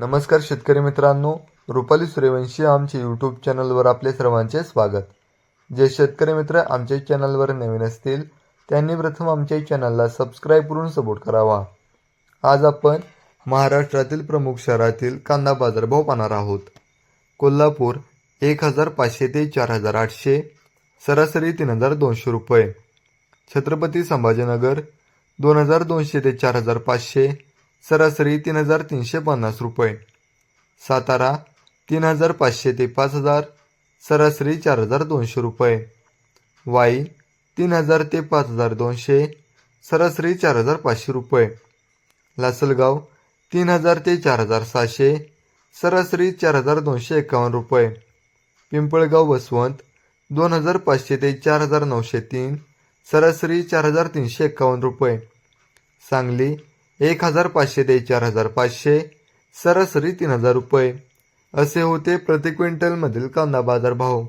नमस्कार शेतकरी मित्रांनो रुपाली सूर्यवंशी आमच्या यूट्यूब चॅनलवर आपले सर्वांचे स्वागत. जे शेतकरी मित्र आमच्या चॅनलवर नवीन असतील त्यांनी प्रथम आमच्या चॅनलला सबस्क्राईब करून सपोर्ट करावा. आज आपण महाराष्ट्रातील प्रमुख शहरातील कांदा बाजारभाव पाहणार आहोत. कोल्हापूर एक हजार पाचशे ते चार हजार आठशे सरासरी तीन हजार दोनशे रुपये. छत्रपती संभाजीनगर दोन हजार दोनशे ते चार हजार पाचशे सरासरी तीन हजार तीनशे पन्नास रुपये. सातारा तीन हजार पाचशे ते पाच हजार सरासरी चार हजार दोनशे रुपये. वाई तीन हजार ते पाच हजार दोनशे सरासरी चार हजार पाचशे रुपये. लासलगाव तीन हजार ते चार हजार सहाशे सरासरी चार हजार दोनशे एकावन्न रुपये. पिंपळगाव वसवंत दोन हजार पाचशे ते चार हजार नऊशे तीन सरासरी चार हजार तीनशे एकावन्न रुपये. सांगली एक हजार पाचशे ते चार हजार पाचशे सरासरी तीन हजार रुपये. असे होते प्रति क्विंटलमधील कांदा बाजारभाव.